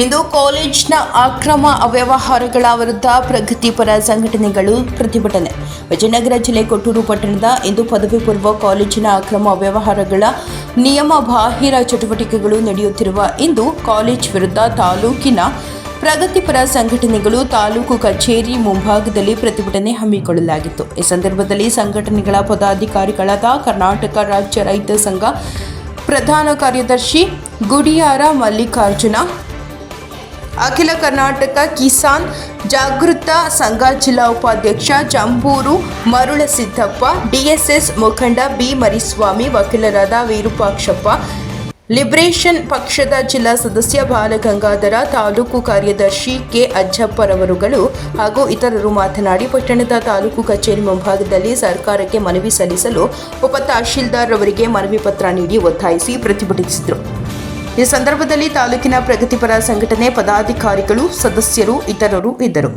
ಇಂದು ಕಾಲೇಜ್ನ ಅಕ್ರಮ ಅವ್ಯವಹಾರಗಳ ವಿರುದ್ಧ ಪ್ರಗತಿಪರ ಸಂಘಟನೆಗಳು ಪ್ರತಿಭಟನೆ. ವಿಜಯನಗರ ಜಿಲ್ಲೆ ಕೊಟ್ಟೂರು ಪಟ್ಟಣದ ಇಂದು ಪದವಿ ಪೂರ್ವ ಕಾಲೇಜಿನ ಅಕ್ರಮ ಅವ್ಯವಹಾರಗಳ ನಿಯಮ ಬಾಹಿರ ಚಟುವಟಿಕೆಗಳು ನಡೆಯುತ್ತಿರುವ ಇಂದು ಕಾಲೇಜ್ ವಿರುದ್ಧ ತಾಲೂಕಿನ ಪ್ರಗತಿಪರ ಸಂಘಟನೆಗಳು ತಾಲೂಕು ಕಚೇರಿ ಮುಂಭಾಗದಲ್ಲಿ ಪ್ರತಿಭಟನೆ ಹಮ್ಮಿಕೊಳ್ಳಲಾಗಿತ್ತು. ಈ ಸಂದರ್ಭದಲ್ಲಿ ಸಂಘಟನೆಗಳ ಪದಾಧಿಕಾರಿಗಳಾದ ಕರ್ನಾಟಕ ರಾಜ್ಯ ರೈತ ಸಂಘ ಪ್ರಧಾನ ಕಾರ್ಯದರ್ಶಿ ಗುಡಿಯಾರ ಮಲ್ಲಿಕಾರ್ಜುನ ಅಖಿಲ ಕರ್ನಾಟಕ ಕಿಸಾನ್ ಜಾಗೃತ ಸಂಘ ಜಿಲ್ಲಾ ಉಪಾಧ್ಯಕ್ಷ ಜಂಬೂರು ಮರುಳಸಿದ್ದಪ್ಪ, ಡಿಎಸ್ಎಸ್ ಮುಖಂಡ ಬಿ ಮರಿಸ್ವಾಮಿ ವಕೀಲರಾದ ವಿರೂಪಾಕ್ಷಪ್ಪ, ಲಿಬರೇಷನ್ ಪಕ್ಷದ ಜಿಲ್ಲಾ ಸದಸ್ಯ ಬಾಲಗಂಗಾಧರ, ತಾಲೂಕು ಕಾರ್ಯದರ್ಶಿ ಕೆ ಅಜ್ಜಪ್ಪರವರುಗಳು ಹಾಗೂ ಇತರರು ಮಾತನಾಡಿ, ಪಟ್ಟಣದ ತಾಲೂಕು ಕಚೇರಿ ಮುಂಭಾಗದಲ್ಲಿ ಸರ್ಕಾರಕ್ಕೆ ಮನವಿ ಸಲ್ಲಿಸಲು ಉಪ ತಹಶೀಲ್ದಾರ್ ಅವರಿಗೆ ಮನವಿ ಪತ್ರ ನೀಡಿ ಒತ್ತಾಯಿಸಿ ಪ್ರತಿಭಟಿಸಿದರು. ಈ ಸಂದರ್ಭದಲ್ಲಿ ತಾಲೂಕಿನ ಪ್ರಗತಿಪರ ಸಂಘಟನೆ ಪದಾಧಿಕಾರಿಗಳು, ಸದಸ್ಯರು ಇತರರು ಇದ್ದರು.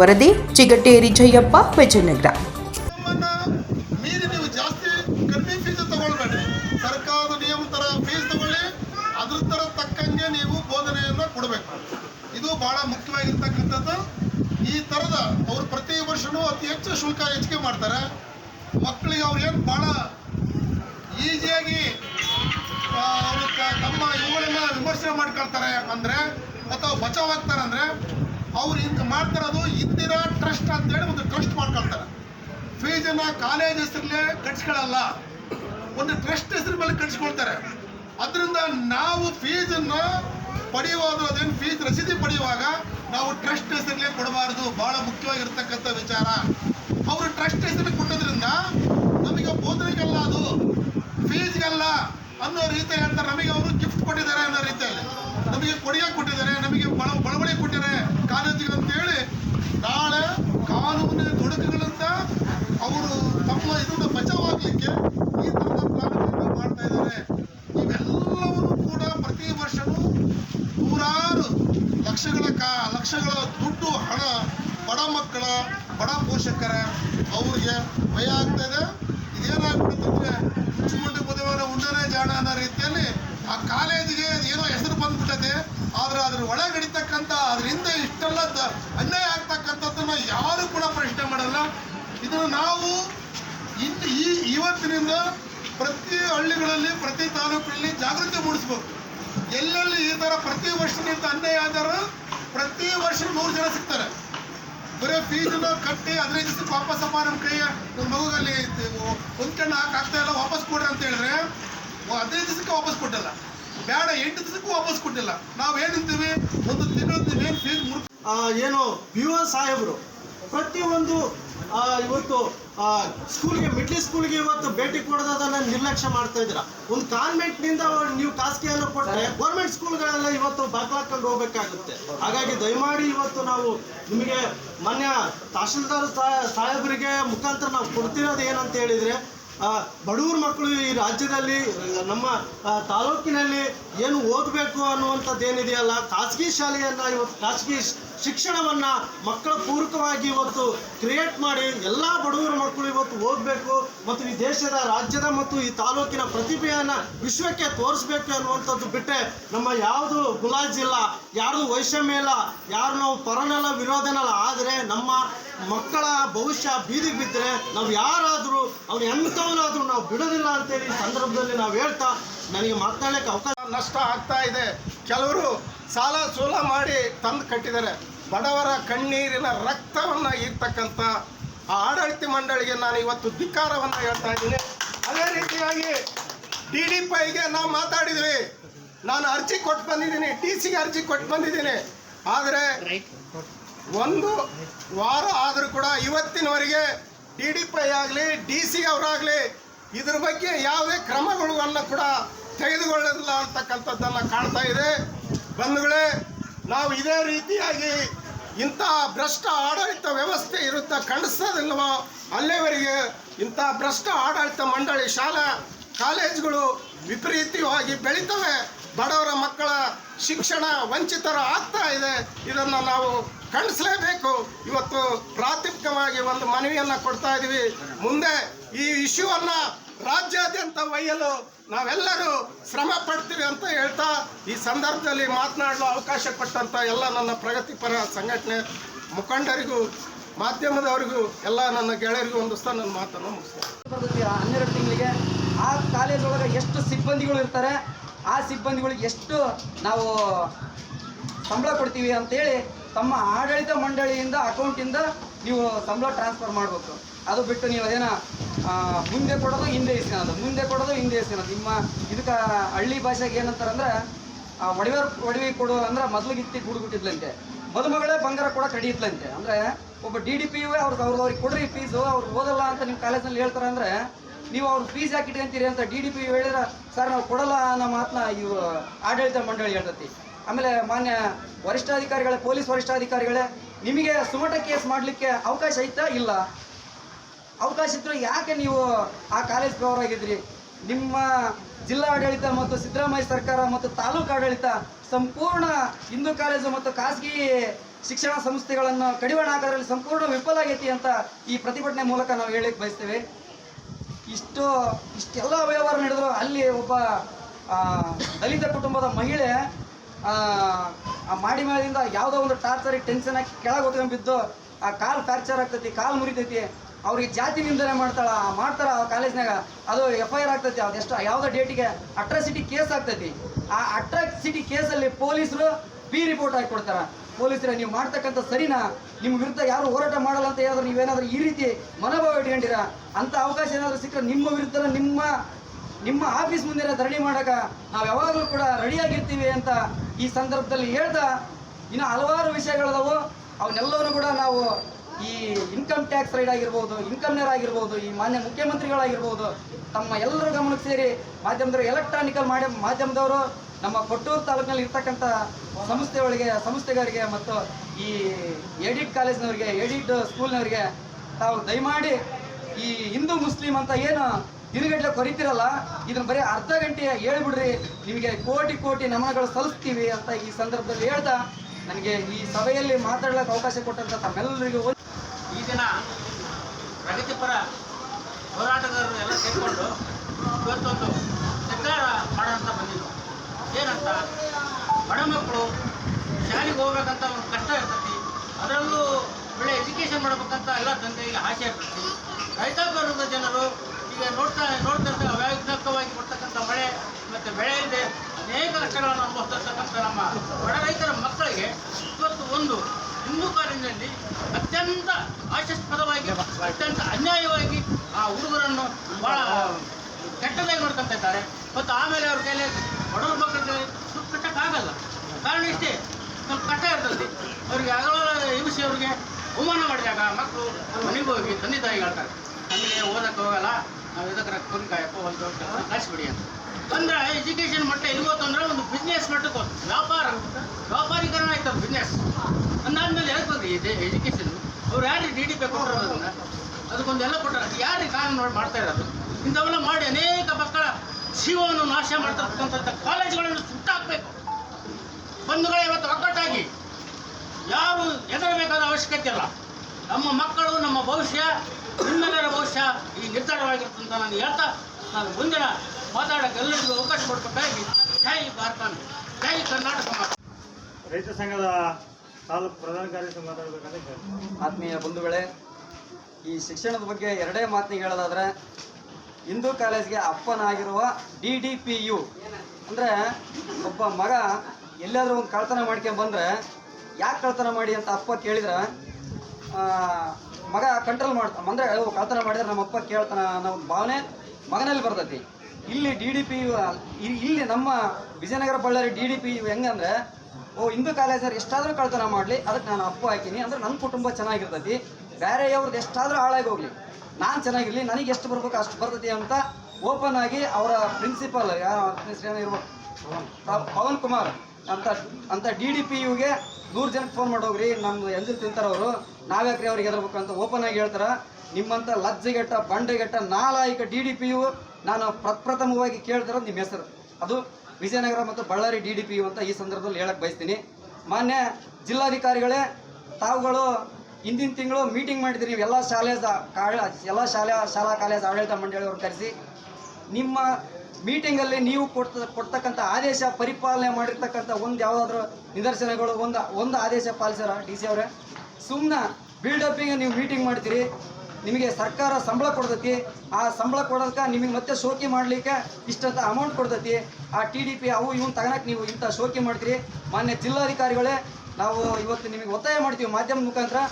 ವರದಿ, ಚಿಗಟೇರಿ ಜಯಪ್ಪ, ವಿಜಯನಗರ. ಇದು ಬಹಳ ಈ ತರದ ಅವ್ರು ಪ್ರತಿ ಅತಿ ಹೆಚ್ಚು ಶುಲ್ಕ ಹೆಚ್ಚಿಗೆ ಮಾಡ್ತಾರೆ. ಮಕ್ಕಳಿಗೆ ಅವ್ರು ಏನು ಭಾಳ ಈಸಿಯಾಗಿ ಅವರು ತಮ್ಮ ಇವುಗಳನ್ನ ವಿಮರ್ಶೆ ಮಾಡ್ಕೊಳ್ತಾರೆ ಅಂದ್ರೆ ಅಥವಾ ಬಚಾವಾಗ್ತಾರೆ ಅಂದ್ರೆ ಅವ್ರು ಇಂತ ಮಾಡ್ತಿರೋದು ಇಂದಿರಾ ಟ್ರಸ್ಟ್ ಅಂತೇಳಿ ಒಂದು ಟ್ರಸ್ಟ್ ಮಾಡ್ಕೊಳ್ತಾರೆ. ಫೀಸನ್ನ ಕಾಲೇಜ್ ಹೆಸರಲ್ಲೇ ಕಟ್ಸ್ಕೊಳ್ಳಲ್ಲ ಒಂದು ಟ್ರಸ್ಟ್ ಹೆಸರ ಮೇಲೆ ಕಟ್ಸ್ಕೊಳ್ತಾರೆ. ಅದರಿಂದ ನಾವು ಫೀಸನ್ನ ಪಡೆಯುವಾಗ ಅದೇನು ಫೀಸ್ ರಸೀದಿ ಪಡೆಯುವಾಗ ನಾವು ಟ್ರಸ್ಟ್ ಹೆಸರಲ್ಲೇ ಕೊಡಬಾರದು. ಬಹಳ ಮುಖ್ಯವಾಗಿರ್ತಕ್ಕಂಥ ವಿಚಾರ. ಅವರು ಟ್ರಸ್ಟ್ ಹೆಸರು ಕೊಟ್ಟೋದ್ರಿಂದ ನಮಗೆ ಬೋಧನೆಗಲ್ಲ ಅದು, ಫೀಸ್ಗಲ್ಲ. ಅನ್ನೋ ರೀತಿ ಹೇಳ್ತಾರೆ. ನಮಗೆ ಅವರು ಗಿಫ್ಟ್ ಕೊಟ್ಟಿದ್ದಾರೆ ಅನ್ನೋ ರೀತಿಯಲ್ಲಿ. ನಮಗೆ ಕೊಡುಗೆ ಕೊಟ್ಟಿದ್ದಾರೆ, ನಮಗೆ ಬಳ ಬಳವಳಿ ಕೊಟ್ಟಿದ್ದಾರೆ ಕಾಲೇಜಿಗೆ ಅಂತೇಳಿ ನಾಳೆ ಕಾನೂನಿನ ತೊಡಕುಗಳಿಂದ ಅವರು ತಮ್ಮ ಇದನ್ನು ಬಚಾವಾಗಲಿಕ್ಕೆ ಈ ಥರದ ಪ್ಲಾನ್ಗಳನ್ನು ಮಾಡ್ತಾ ಇದ್ದಾರೆ ಇವೆಲ್ಲವನ್ನು ಕೂಡ ಪ್ರತಿ ವರ್ಷವೂ ನೂರಾರು ಲಕ್ಷಗಳ ಕಾ ಲಕ್ಷಗಳ ದುಡ್ಡು ಹಣ ಬಡ ಮಕ್ಕಳ ಬಡ ಪೋಷಕರ ಅವ್ರಿಗೆ ಭಯ ಆಗ್ತಾ ಇದೆ ಇದೇನಾಗ್ಬಿಡುತ್ತಂದ್ರೆ ಚುಮ್ಮಂಡಿ ಬುಧವಾರ ಉಂಡನೆ ಜಾಣ ಅನ್ನೋ ರೀತಿಯಲ್ಲಿ ಆ ಕಾಲೇಜಿಗೆ ಏನೋ ಹೆಸರು ಬಂದ್ಬಿಟ್ಟದೆ ಆದ್ರೆ ಅದ್ರ ಒಳಗೆ ನಡೀತಕ್ಕಂಥ ಅದರಿಂದ ಇಷ್ಟೆಲ್ಲ ಅನ್ಯಾಯ ಆಗ್ತಕ್ಕಂಥದ್ದನ್ನ ಯಾರು ಕೂಡ ಪ್ರಶ್ನೆ ಮಾಡಲ್ಲ. ಇದನ್ನು ನಾವು ಇಂದು ಈ ಇವತ್ತಿನಿಂದ ಪ್ರತಿ ಹಳ್ಳಿಗಳಲ್ಲಿ, ಪ್ರತಿ ತಾಲೂಕಿನಲ್ಲಿ ಜಾಗೃತಿ ಮೂಡಿಸ್ಬೇಕು. ಎಲ್ಲೆಲ್ಲಿ ಈ ಥರ ಪ್ರತಿ ವರ್ಷದಿಂದ ಅನ್ಯಾಯ ಆದರೂ ಪ್ರತಿ ವರ್ಷ ನೂರು ಜನ ಸಿಗ್ತಾರೆ. ಬರೀ ಫೀಸನ್ನ ಕಟ್ಟಿ ಹದಿನೈದು ದಿವಸಕ್ಕೆ ವಾಪಸ್ ಅಪ್ಪ ನಮ್ಮ ಕೈಯ, ನಮ್ಮ ಮಗುಗಲ್ಲಿ ಹೊಂದ್ಕೊಂಡು ಕಣ್ಣು ಆಗ್ತಾ ಇಲ್ಲ, ವಾಪಸ್ ಕೊಡ್ರಿ ಅಂತ ಹೇಳಿದ್ರೆ, ಹದಿನೈದು ದಿವಸಕ್ಕೆ ವಾಪಸ್ ಕೊಟ್ಟಿಲ್ಲ. ಬೇಡ, ಎಂಟು ದಿನಕ್ಕೂ ವಾಪಸ್ ಕೊಟ್ಟಿಲ್ಲ. ನಾವೇನಂತೀವಿ ಒಂದು ತಿಂಗಳು ಏನು ಫೀಸ್ ಮುರ್ ಏನು ಪಿ ಒ ಸಾಹೇಬರು, ಪ್ರತಿಯೊಂದು ಇವತ್ತು ಸ್ಕೂಲ್ಗೆ ಮಿಡ್ಲ್ ಸ್ಕೂಲ್ಗೆ ಇವತ್ತು ಭೇಟಿ ಕೊಡೋದನ್ನ ನಿರ್ಲಕ್ಷ್ಯ ಮಾಡ್ತಾ ಇದ್ದೀರಾ? ಒಂದು ಕಾನ್ವೆಂಟ್ನಿಂದ ನೀವು ಖಾಸಗಿಯನ್ನು ಕೊಟ್ಟರೆ ಗೌರ್ಮೆಂಟ್ ಸ್ಕೂಲ್ಗಳೆಲ್ಲ ಇವತ್ತು ಬಾಗ್ಲಾಕೊಂಡು ಹೋಗ್ಬೇಕಾಗುತ್ತೆ. ಹಾಗಾಗಿ ದಯಮಾಡಿ ಇವತ್ತು ನಾವು ನಿಮಗೆ ಮಾನ್ಯ ತಹಶೀಲ್ದಾರ್ ಸಾಹೇಬರಿಗೆ ಮುಖಾಂತರ ನಾವು ಕೊಡ್ತಿರೋದು ಏನಂತ ಹೇಳಿದ್ರೆ ಬಡವ್ರ ಮಕ್ಕಳು ಈ ರಾಜ್ಯದಲ್ಲಿ, ನಮ್ಮ ತಾಲೂಕಿನಲ್ಲಿ ಏನು ಓದಬೇಕು ಅನ್ನುವಂಥದ್ದು ಏನಿದೆಯಲ್ಲ, ಖಾಸಗಿ ಶಾಲೆಯನ್ನು ಇವತ್ತು, ಖಾಸಗಿ ಶಿಕ್ಷಣವನ್ನು ಮಕ್ಕಳ ಪೂರಕವಾಗಿ ಇವತ್ತು ಕ್ರಿಯೇಟ್ ಮಾಡಿ ಎಲ್ಲ ಬಡವರ ಮಕ್ಕಳು ಇವತ್ತು ಓದಬೇಕು ಮತ್ತು ಈ ದೇಶದ, ರಾಜ್ಯದ ಮತ್ತು ಈ ತಾಲೂಕಿನ ಪ್ರತಿಭೆಯನ್ನು ವಿಶ್ವಕ್ಕೆ ತೋರಿಸ್ಬೇಕು ಅನ್ನುವಂಥದ್ದು ಬಿಟ್ಟರೆ ನಮ್ಮ ಯಾವುದು ಗುಲಾಜಿಲ್ಲ, ಯಾರ್ದು ವೈಷಮ್ಯ ಇಲ್ಲ, ಯಾರು ನಾವು ಪರನಲ್ಲ ವಿರೋಧನಲ್ಲ. ಆದರೆ ನಮ್ಮ ಮಕ್ಕಳ ಭವಿಷ್ಯ ಬೀದಿಗೆ ಬಿದ್ದರೆ ನಾವು ಯಾರಾದರೂ, ಅವ್ರು ಎಂಥವನಾದರೂ ನಾವು ಬಿಡೋದಿಲ್ಲ ಅಂತೇಳಿ ಸಂದರ್ಭದಲ್ಲಿ ನಾವು ಹೇಳ್ತಾ ನನಗೆ ಮಾತಾಡಲಿಕ್ಕೆ ಅವಕಾಶ ನಷ್ಟ ಆಗ್ತಾ ಇದೆ. ಕೆಲವರು ಸಾಲ ಸೂಲ ಮಾಡಿ ತಂದು ಕಟ್ಟಿದ್ದಾರೆ. ಬಡವರ ಕಣ್ಣೀರಿನ ರಕ್ತವನ್ನು ಇರ್ತಕ್ಕಂಥ ಆ ಆಡಳಿತ ಮಂಡಳಿಗೆ ನಾನು ಇವತ್ತು ಧಿಕ್ಕಾರವನ್ನು ಹೇಳ್ತಾ ಇದ್ದೀನಿ. ಅದೇ ರೀತಿಯಾಗಿ ಡಿ ಡಿ ಪೈಗೆ ನಾವು ಮಾತಾಡಿದ್ವಿ. ನಾನು ಅರ್ಜಿ ಕೊಟ್ಟು ಬಂದಿದ್ದೀನಿ, ಟಿ ಸಿಗೆ ಅರ್ಜಿ ಕೊಟ್ಟು ಬಂದಿದ್ದೀನಿ. ಆದರೆ ಒಂದು ವಾರ ಆದರೂ ಕೂಡ ಇವತ್ತಿನವರೆಗೆ ಡಿ ಡಿ ಪೈ ಆಗಲಿ, ಡಿ ಸಿ ಅವರಾಗಲಿ ಇದ್ರ ಬಗ್ಗೆ ಯಾವುದೇ ಕ್ರಮಗಳನ್ನು ಕೂಡ ತೆಗೆದುಕೊಳ್ಳಲಿಲ್ಲ ಅಂತಕ್ಕಂಥದ್ದನ್ನು ಕಾಣ್ತಾ ಇದೆ. ಬಂಧುಗಳೇ, ನಾವು ಇದೇ ರೀತಿಯಾಗಿ ಇಂಥ ಭ್ರಷ್ಟ ಆಡಳಿತ ವ್ಯವಸ್ಥೆ ಇರುತ್ತ ಖಂಡಿಸೋದಿಲ್ವೋ ಅಲ್ಲಿವರೆಗೆ ಇಂಥ ಭ್ರಷ್ಟ ಆಡಳಿತ ಮಂಡಳಿ ಶಾಲಾ ಕಾಲೇಜುಗಳು ವಿಪರೀತವಾಗಿ ಬೆಳೀತವೆ. ಬಡವರ ಮಕ್ಕಳ ಶಿಕ್ಷಣ ವಂಚಿತರ ಆಗ್ತಾ ಇದೆ. ಇದನ್ನು ನಾವು ಖಂಡಿಸಲೇಬೇಕು ಇವತ್ತು ಪ್ರಾಥಮಿಕವಾಗಿ ಒಂದು ಮನವಿಯನ್ನು ಕೊಡ್ತಾ ಇದ್ದೀವಿ ಮುಂದೆ ಈ ಇಶ್ಯೂವನ್ನು ರಾಜ್ಯಾದ್ಯಂತ ಒಯ್ಯಲು ನಾವೆಲ್ಲರೂ ಶ್ರಮ ಪಡ್ತೀವಿ ಅಂತ ಹೇಳ್ತಾ ಈ ಸಂದರ್ಭದಲ್ಲಿ ಮಾತನಾಡಲು ಅವಕಾಶ ಕೊಟ್ಟಂತ ಎಲ್ಲ ನನ್ನ ಪ್ರಗತಿಪರ ಸಂಘಟನೆ ಮುಖಂಡರಿಗೂ, ಮಾಧ್ಯಮದವರಿಗೂ, ಎಲ್ಲ ನನ್ನ ಗೆಳೆಯರಿಗೂ ಹೊಂದಿಸ್ತಾ ನನ್ನ ಮಾತನ್ನು ಆ ಹನ್ನೆರಡು ತಿಂಗಳಿಗೆ ಆ ಕಾಲೇಜ್ ಒಳಗೆ ಎಷ್ಟು ಸಿಬ್ಬಂದಿಗಳು ಇರ್ತಾರೆ, ಆ ಸಿಬ್ಬಂದಿಗಳಿಗೆ ಎಷ್ಟು ನಾವು ಸಂಬಳ ಕೊಡ್ತೀವಿ ಅಂತೇಳಿ ತಮ್ಮ ಆಡಳಿತ ಮಂಡಳಿಯಿಂದ ಅಕೌಂಟಿಂದ ನೀವು ಸಂಬಳ ಟ್ರಾನ್ಸ್ಫರ್ ಮಾಡಬೇಕು. ಅದು ಬಿಟ್ಟು ನೀವು ಅದೇನ ಮುಂದೆ ಕೊಡೋದು ಹಿಂದೆ ಇಸ್ಕೊಳೋದು ಮುಂದೆ ಕೊಡೋದು ಹಿಂದೆ ಇಸ್ಕೊಳೋದು ನಿಮ್ಮ ಇದಕ್ಕೆ ಹಳ್ಳಿ ಭಾಷೆಗೆ ಏನಂತಾರೆ ಅಂದ್ರೆ ಒಡವೆ ಒಡವೆ ಕೊಡು ಅಂದ್ರೆ ಮೊದಲಿಗಿತ್ತಿ ಕೂಡ್ಬಿಟ್ಟಿದ್ಲಂತೆ ಮದುಮಗಳೇ ಬಂಗಾರ ಕೂಡ ಕಡಿಯುತ್ತಂತೆ ಅಂದ್ರೆ ಒಬ್ಬ ಡಿ ಡಿ ಪಿ ಅವ್ರಿಗೆ ಅವ್ರಿಗೆ ಅವ್ರಿಗೆ ಕೊಡ್ರಿ ಫೀಸು ಅವ್ರು ಓದಲ್ಲ ಅಂತ ನಿಮ್ಮ ಕಾಲೇಜಲ್ಲಿ ಹೇಳ್ತಾರೆ ಅಂದ್ರೆ, ನೀವು ಅವ್ರು ಫೀಸ್ ಯಾಕೆ ಇಟ್ಕೊಂತೀರಿ ಅಂತ ಡಿ ಡಿ ಪಿ ಹೇಳಿದ್ರೆ, ಸರ್, ನಾವು ಕೊಡಲ್ಲ ಅನ್ನೋ ಮಾತನ್ನ ಇವು ಆಡಳಿತ ಮಂಡಳಿ ಹೇಳ್ತತಿ. ಆಮೇಲೆ ಮಾನ್ಯ ವರಿಷ್ಠಾಧಿಕಾರಿಗಳೇ, ಪೊಲೀಸ್ ವರಿಷ್ಠಾಧಿಕಾರಿಗಳೇ, ನಿಮಗೆ ಸುಮಟ ಕೇಸ್ ಮಾಡಲಿಕ್ಕೆ ಅವಕಾಶ ಐತಾ ಇಲ್ಲ? ಅವಕಾಶ ಇದ್ರೆ ಯಾಕೆ ನೀವು ಆ ಕಾಲೇಜ್ ಆಗಿದ್ರಿ ನಿಮ್ಮ ಜಿಲ್ಲಾ ಆಡಳಿತ ಮತ್ತು ಸಿದ್ದರಾಮಯ್ಯ ಸರ್ಕಾರ ಮತ್ತು ತಾಲೂಕು ಆಡಳಿತ ಸಂಪೂರ್ಣ ಹಿಂದೂ ಕಾಲೇಜು ಮತ್ತು ಖಾಸಗಿ ಶಿಕ್ಷಣ ಸಂಸ್ಥೆಗಳನ್ನು ಕಡಿವಾಣ ಹಾಕೋದ್ರಲ್ಲಿ ಸಂಪೂರ್ಣ ವಿಫಲ ಆಗೈತಿ ಅಂತ ಈ ಪ್ರತಿಭಟನೆ ಮೂಲಕ ನಾವು ಹೇಳಕ್ಕೆ ಬಯಸ್ತೇವೆ. ಇಷ್ಟು, ಇಷ್ಟೆಲ್ಲ ವ್ಯವಹಾರ ನಡೆದ್ರು ಅಲ್ಲಿ ಒಬ್ಬ ದಲಿತ ಕುಟುಂಬದ ಮಹಿಳೆ ಮಾಡಿ ಮೇಲಿಂದ ಯಾವುದೋ ಒಂದು ಟಾರ್ಚರಿಗೆ ಟೆನ್ಷನ್ ಹಾಕಿ ಕೆಳಗೆ ಹೊತ್ಕೊಂಡು ಬಿದ್ದು, ಆ ಕಾಲು ಫ್ರ್ಯಾಕ್ಚರ್ ಆಗ್ತೈತಿ, ಕಾಲು ಮುರಿತೈತಿ. ಅವ್ರಿಗೆ ಜಾತಿ ನಿಂದನೆ ಮಾಡ್ತಾಳ ಮಾಡ್ತಾರ ಆ ಕಾಲೇಜ್ನಾಗ ಅದು ಎಫ್ ಐ ಆರ್ ಆಗ್ತೈತಿ ಅದೆಷ್ಟು ಯಾವುದೋ ಡೇಟಿಗೆ ಅಟ್ರಾಸಿಟಿ ಕೇಸ್ ಆಗ್ತೈತಿ. ಆ ಅಟ್ರಾಸಿಟಿ ಕೇಸಲ್ಲಿ ಪೊಲೀಸರು ಬಿ ರಿಪೋರ್ಟ್ ಹಾಕಿ ಕೊಡ್ತಾರ ಪೊಲೀಸರೇ, ನೀವು ಮಾಡ್ತಕ್ಕಂಥ ಸರಿನಾ? ನಿಮ್ಮ ವಿರುದ್ಧ ಯಾರು ಹೋರಾಟ ಮಾಡಲ್ಲ ಅಂತ ಹೇಳಿದ್ರೆ ನೀವೇನಾದ್ರೂ ಈ ರೀತಿ ಮನೋಭಾವ ಇಟ್ಕೊಂಡಿರ? ಅಂತ ಅವಕಾಶ ಏನಾದರೂ ಸಿಕ್ಕರೆ ನಿಮ್ಮ ವಿರುದ್ಧ ನಿಮ್ಮ ನಿಮ್ಮ ಆಫೀಸ್ ಮುಂದೆ ಧರಣಿ ಮಾಡಕ ನಾವು ಯಾವಾಗಲೂ ಕೂಡ ರೆಡಿಯಾಗಿರ್ತೀವಿ ಅಂತ ಈ ಸಂದರ್ಭದಲ್ಲಿ ಹೇಳ್ತಾ ಇನ್ನು ಹಲವಾರು ವಿಷಯಗಳಿದಾವು. ಅವನ್ನೆಲ್ಲವನ್ನು ಕೂಡ ನಾವು ಈ ಇನ್ಕಮ್ ಟ್ಯಾಕ್ಸ್ ರೈಡ್ ಆಗಿರ್ಬೋದು ಇನ್ಕಮ್ನರ್ ಆಗಿರ್ಬೋದು, ಈ ಮಾನ್ಯ ಮುಖ್ಯಮಂತ್ರಿಗಳಾಗಿರ್ಬೋದು, ತಮ್ಮ ಎಲ್ಲರ ಗಮನಕ್ಕೆ ಸೇರಿ ಮಾಧ್ಯಮದವರು ಎಲೆಕ್ಟ್ರಾನಿಕಲ್ ಮಾಡಿ ಮಾಧ್ಯಮದವರು ನಮ್ಮ ಕೊಟ್ಟೂರು ತಾಲೂಕಿನಲ್ಲಿ ಇರ್ತಕ್ಕಂಥ ಸಂಸ್ಥೆಗಳಿಗೆ, ಸಂಸ್ಥೆಗಾರಿಗೆ ಮತ್ತು ಈ ಎಡಿಟ್ ಕಾಲೇಜ್ನವರಿಗೆ ಎಡಿಟ್ ಸ್ಕೂಲ್ನವರಿಗೆ ತಾವು ದಯಮಾಡಿ ಈ ಹಿಂದೂ ಮುಸ್ಲಿಂ ಅಂತ ಏನು ದಿನಗಟ್ಟಲೆ ಕೊರಿತಿರಲ್ಲ ಇದನ್ನ ಬರೀ ಅರ್ಧ ಗಂಟೆ ಹೇಳ್ಬಿಡ್ರಿ. ನಿಮಗೆ ಕೋಟಿ ಕೋಟಿ ನಮನಗಳು ಸಲ್ಲಿಸ್ತೀವಿ ಅಂತ ಈ ಸಂದರ್ಭದಲ್ಲಿ ಹೇಳ್ತಾ ನನಗೆ ಈ ಸಭೆಯಲ್ಲಿ ಮಾತಾಡಲಿಕ್ಕೆ ಅವಕಾಶ ಕೊಟ್ಟಂತ ತಮ್ಮೆಲ್ಲರಿಗೂ. ಈ ದಿನ ಪ್ರಗತಿಪರ ಹೋರಾಟಗಾರರು ಎಲ್ಲ ಸೇರಿಕೊಂಡು ಇವತ್ತೊಂದು ಸರ್ಕಾರ ಮಾಡೋಂತ ಬಂದಿದ್ದು ಏನಂತ? ಬಡ ಮಕ್ಕಳು ಶಾಲೆಗೆ ಹೋಗ್ಬೇಕಂತ ಒಂದು ಕಷ್ಟ ಇರ್ತೈತಿ. ಅದರಲ್ಲೂ ಒಳ್ಳೆ ಎಜುಕೇಷನ್ ಮಾಡ್ಬೇಕಂತ ಎಲ್ಲ ತಂದೆಗೆ ಆಸೆ ಇರ್ತೈತಿ. ರೈತಾಪಿ ವರ್ಗದ ಜನರು ಈಗ ನೋಡ್ತಾ ನೋಡ್ತಾ ಇದ್ದಾರೆ ಅವ್ಯಾಜ್ಞಕವಾಗಿ ಕೊಡ್ತಕ್ಕಂಥ ಮಳೆ ಮತ್ತು ಬೆಳೆ ಇಲ್ಲದೆ ಅನೇಕ ಕಷ್ಟಗಳನ್ನು ಅನುಭವಿಸ್ತಕ್ಕಂಥ ನಮ್ಮ ಬಡ ರೈತರ ಮಕ್ಕಳಿಗೆ ಇವತ್ತು ಒಂದು ಹಿಂದೂ ಕಾಲೇಜಿನಲ್ಲಿ ಅತ್ಯಂತ ಆಶಾಸ್ಪದವಾಗಿ, ಅತ್ಯಂತ ಅನ್ಯಾಯವಾಗಿ ಆ ಹುಡುಗರನ್ನು ಭಾಳ ಕೆಟ್ಟದಾಗಿ ನೋಡ್ಕೊಂತ ಇದ್ದಾರೆ. ಮತ್ತು ಆಮೇಲೆ ಅವ್ರ ಕೈಲಿ ಬಡವ್ರ ಮಕ್ಕಳಿಗೆ ದುಡ್ಡು ಕಟ್ಟಕ್ಕಾಗಲ್ಲ ಕಾರಣ ಇಷ್ಟೇ, ಸ್ವಲ್ಪ ಕಷ್ಟ ಇರ್ತದೆ. ಅವ್ರಿಗೆ ಅಗಲ ಹಿಂಸೆ ಅವ್ರಿಗೆ ಅವಮಾನ ಮಾಡಿದಾಗ ಮಕ್ಕಳು ಮನೆಗೆ ಹೋಗಿ ತಂದೆ ತಾಯಿಗೆ ಹೇಳ್ತಾರೆ. ನಮಗೆ ಓದಕ್ಕೆ ಹೋಗಲ್ಲ, ನಾವು ಇದಕ್ಕೆ ಕುನ್ ಕಾಯಪ್ಪ ಒಂದು ಕಳಿಸ್ಬಿಡಿ ಅಂತ. ಅಂದ್ರೆ ಎಜುಕೇಷನ್ ಮಟ್ಟ ಎಲ್ಲಿಗೋತು ಅಂದ್ರೆ ಒಂದು ಬಿಸ್ನೆಸ್ ಮಟ್ಟಕ್ಕೆ ಹೋಗ್ತದೆ ವ್ಯಾಪಾರ ವ್ಯಾಪಾರೀಕರಣ ಆಯ್ತು ಬಿಸ್ನೆಸ್ ಅಂದಾದ್ಮೇಲೆ ಯಾಕೆ ಬಂದ್ರಿ ಇದೆ ಎಜುಕೇಷನ್ ಅವ್ರು ಯಾರು ಡಿ ಡಿ ಕೊಟ್ಟರು ಅದನ್ನ? ಅದಕ್ಕೊಂದೆಲ್ಲ ಕೊಟ್ಟರೆ. ಯಾರಿಗೆ ಕಾನೂನು ನೋಡಿ ಮಾಡ್ತಾ ಇರೋದು? ಇಂಥವೆಲ್ಲ ಮಾಡಿ ಅನೇಕ ಮಕ್ಕಳ ಜೀವವನ್ನು ನಾಶ ಮಾಡ್ತಕ್ಕಂಥ ಕಾಲೇಜುಗಳನ್ನು ಸುಟ್ಟಾಕಬೇಕು ಬಂಧುಗಳೇ ಇವತ್ತು ಒಗ್ಗಟ್ಟಾಗಿ ಯಾರು ಹೆದರಬೇಕಾದ ಅವಶ್ಯಕತೆ ಇಲ್ಲ. ನಮ್ಮ ಮಕ್ಕಳು, ನಮ್ಮ ಭವಿಷ್ಯ ನಿಮ್ಮೆಲ್ಲರ ಭವಿಷ್ಯ ಈ ನಿರ್ಧಾರವಾಗಿರುತ್ತೆ ಅಂತ ನಾನು ಹೇಳ್ತಾ ನಾನು ಮುಂದಿನ ಮಾತಾಡೋಕೆ ಎಲ್ಲರಿಗೂ ಅವಕಾಶ ಕೊಡಬೇಕಾಗಿ ಜೈ ಭಾರತ ಜೈ ಕರ್ನಾಟಕ. ರೈತ ಸಂಘದ ತಾಲೂಕು ಪ್ರಧಾನ ಕಾರ್ಯದರ್ಶಿ ಮಾತಾಡಬೇಕಾದ ಆತ್ಮೀಯ ಬಂಧುಗಳೇ ಈ ಶಿಕ್ಷಣದ ಬಗ್ಗೆ ಎರಡೇ ಮಾತನ್ನ ಹೇಳೋದಾದ್ರೆ ಹಿಂದೂ ಕಾಲೇಜ್ಗೆ ಅಪ್ಪನಾಗಿರುವ ಡಿ ಡಿ ಪಿ ಯು ಅಂದರೆ ಒಬ್ಬ ಮಗ ಎಲ್ಲಾದರೂ ಒಂದು ಕಳ್ತನ ಮಾಡ್ಕೊಂಡು ಬಂದರೆ ಯಾಕೆ ಕಳ್ತನ ಮಾಡಿ ಅಂತ ಅಪ್ಪ ಕೇಳಿದ್ರೆ ಆ, ಮಗ ಕಂಟ್ರೋಲ್ ಮಾಡ್ತಾನೆ ಅಂದರೆ ಕಳ್ತನ ಮಾಡಿದ್ರೆ ನಮ್ಮ ಅಪ್ಪ ಕೇಳ್ತಾನ ಅನ್ನೋ ಭಾವನೆ ಮಗನಲ್ಲಿ ಬರ್ತೈತಿ. ಇಲ್ಲಿ ಡಿ ಡಿ ಪಿ ಇಲ್ಲಿ ನಮ್ಮ Vijayanagara Ballari D D P ಹೆಂಗಂದ್ರೆ, ಓ ಹಿಂದೂ ಕಾಲೇಜರ್ ಎಷ್ಟಾದರೂ ಕಳ್ತನ ಮಾಡಲಿ, ಅದಕ್ಕೆ ನಾನು ಅಪ್ಪು ಹಾಕಿನಿ. ಅಂದ್ರೆ, ನನ್ನ ಕುಟುಂಬ ಚೆನ್ನಾಗಿರ್ತೈತಿ. ಬೇರೆಯವ್ರದ್ದು ಎಷ್ಟಾದರೂ ಹಾಳಾಗಿ ಹೋಗಲಿ. ನಾನು ಚೆನ್ನಾಗಿರಲಿ, ನನಗೆ ಎಷ್ಟು ಬರ್ಬೇಕು ಅಷ್ಟು ಬರ್ತೈತಿ ಅಂತ ಓಪನ್ ಆಗಿ ಅವರ ಪ್ರಿನ್ಸಿಪಲ್ ಯಾರು ಇರ್ಬೇಕು ಪ- ಪವನ್ ಕುಮಾರ್. ಅಂತ ಅಂತ ಡಿ ಡಿ ಪಿ ಯುಗೆ ನೂರು ಜನಕ್ಕೆ ಫೋನ್ ಮಾಡೋಗ್ರಿ ನಮ್ಮ ಎಂಜಲ್ ತಿಂತಾರವರು. ನಾವ್ಯಾಕ್ರಿ ಅವ್ರಿಗೆ ಹೆದರ್ಬೇಕು ಅಂತ ಓಪನ್ ಆಗಿ ಹೇಳ್ತಾರ. ನಿಮ್ಮಂಥ ಲಜ್ಜೆಗೆಟ್ಟ, ಬಂಡೆಗೆಟ್ಟ ನಾಲಾಯಕ ಡಿ ಡಿ ಪಿ ಯು ನಾನು ಪ್ರಪ್ರಥಮವಾಗಿ ಕೇಳ್ತಿರೋದು ನಿಮ್ಮ ಹೆಸರು. ಅದು ವಿಜಯನಗರ ಮತ್ತು Ballari D D P U ಅಂತ ಈ ಸಂದರ್ಭದಲ್ಲಿ ಹೇಳಕ್ಕೆ ಬಯಸ್ತೀನಿ. ಮಾನ್ಯ ಜಿಲ್ಲಾಧಿಕಾರಿಗಳೇ, ತಾವುಗಳು ಹಿಂದಿನ ತಿಂಗಳು ಮೀಟಿಂಗ್ ಮಾಡಿದ್ರಿ, ನೀವು ಎಲ್ಲ ಶಾಲೆ ಎಲ್ಲ ಶಾಲೆ, ಶಾಲಾ, ಕಾಲೇಜ್ ಆಡಳಿತ ಮಂಡಳಿಯವ್ರು ಕರೆಸಿ. ನಿಮ್ಮ ಮೀಟಿಂಗಲ್ಲಿ ನೀವು ಕೊಡ್ತ, ಕೊಡ್ತಕ್ಕಂಥ ಆದೇಶ ಪರಿಪಾಲನೆ ಮಾಡಿರ್ತಕ್ಕಂಥ ಒಂದು ಯಾವುದಾದ್ರೂ ನಿದರ್ಶನಗಳು, ಒಂದು ಒಂದು ಆದೇಶ ಪಾಲಿಸ್ಯಾರ ಡಿ ಸಿ ಅವರೇ? ಸುಮ್ಮನೆ ಬಿಲ್ಡಪ್ಪಿಗೆ ನೀವು ಮೀಟಿಂಗ್ ಮಾಡ್ತೀರಿ. ನಿಮಗೆ ಸರ್ಕಾರ ಸಂಬಳ ಕೊಡ್ತತಿ. ಆ ಸಂಬಳ ಕೊಡೋದಕ್ಕೆ ನಿಮಗೆ ಮತ್ತೆ ಶೋಕಿ ಮಾಡಲಿಕ್ಕೆ ಇಷ್ಟಂತ ಅಮೌಂಟ್ ಕೊಡ್ತತಿ. ಆ ಟಿ ಡಿ ಪಿ ಅವು ಇವನ್ ತಗೊಳಕ್ಕೆ ನೀವು ಇಂಥ ಶೋಕಿ ಮಾಡ್ತೀರಿ. ಮಾನ್ಯ ಜಿಲ್ಲಾಧಿಕಾರಿಗಳೇ, ನಾವು ಇವತ್ತು ನಿಮಗೆ ಒತ್ತಾಯ ಮಾಡ್ತೀವಿ ಮಾಧ್ಯಮದ ಮುಖಾಂತರ.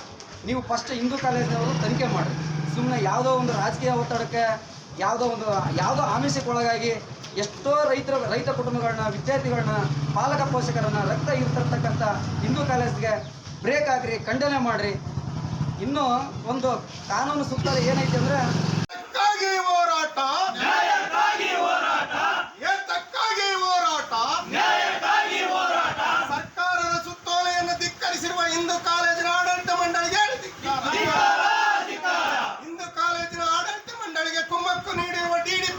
ನೀವು ಫಸ್ಟ್ ಹಿಂದೂ ಕಾಲೇಜಿನವರು ತನಿಖೆ ಮಾಡಿ ಸುಮ್ಮನೆ ಯಾವುದೋ ಒಂದು ರಾಜಕೀಯ ಒತ್ತಡಕ್ಕೆ ಯಾವುದೋ ಒಂದು, ಯಾವುದೋ ಆಮಿಷಕ್ಕೆ ಒಳಗಾಗಿ ಎಷ್ಟೋ ರೈತರ, ರೈತ ಕುಟುಂಬಗಳನ್ನ, ವಿದ್ಯಾರ್ಥಿಗಳನ್ನ, ಪಾಲಕ ಪೋಷಕರನ್ನ ರಕ್ತ ಇರ್ತಕ್ಕಂಥ ಹಿಂದೂ ಕಾಲೇಜ್ಗೆ ಬ್ರೇಕ್ ಹಾಕ್ರಿ, ಖಂಡನೆ ಮಾಡ್ರಿ. ಇನ್ನು ಒಂದು ಕಾನೂನು ಸುತ್ತಲೂ ಏನೈತೆ ಅಂದರೆ ಹೋರಾಟ. தீனி